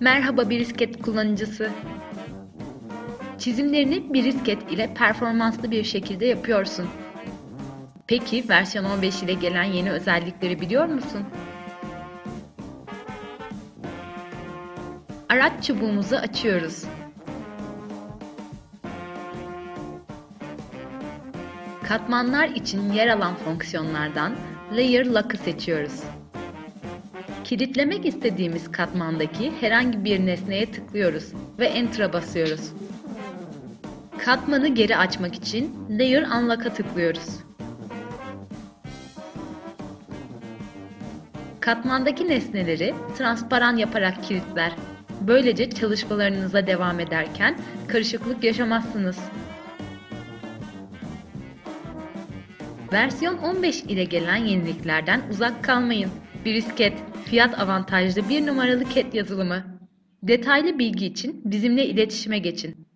Merhaba Brisket kullanıcısı. Çizimlerini Brisket ile performanslı bir şekilde yapıyorsun. Peki versiyon 15 ile gelen yeni özellikleri biliyor musun? Araç çubuğumuzu açıyoruz. Katmanlar için yer alan fonksiyonlardan Layer Lock'ı seçiyoruz. Kilitlemek istediğimiz katmandaki herhangi bir nesneye tıklıyoruz ve Enter'a basıyoruz. Katmanı geri açmak için Layer Unlock'a tıklıyoruz. Katmandaki nesneleri transparan yaparak kilitler. Böylece çalışmalarınıza devam ederken karışıklık yaşamazsınız. Versiyon 15 ile gelen yeniliklerden uzak kalmayın. Brisket, fiyat avantajlı bir numaralı ket yazılımı. Detaylı bilgi için bizimle iletişime geçin.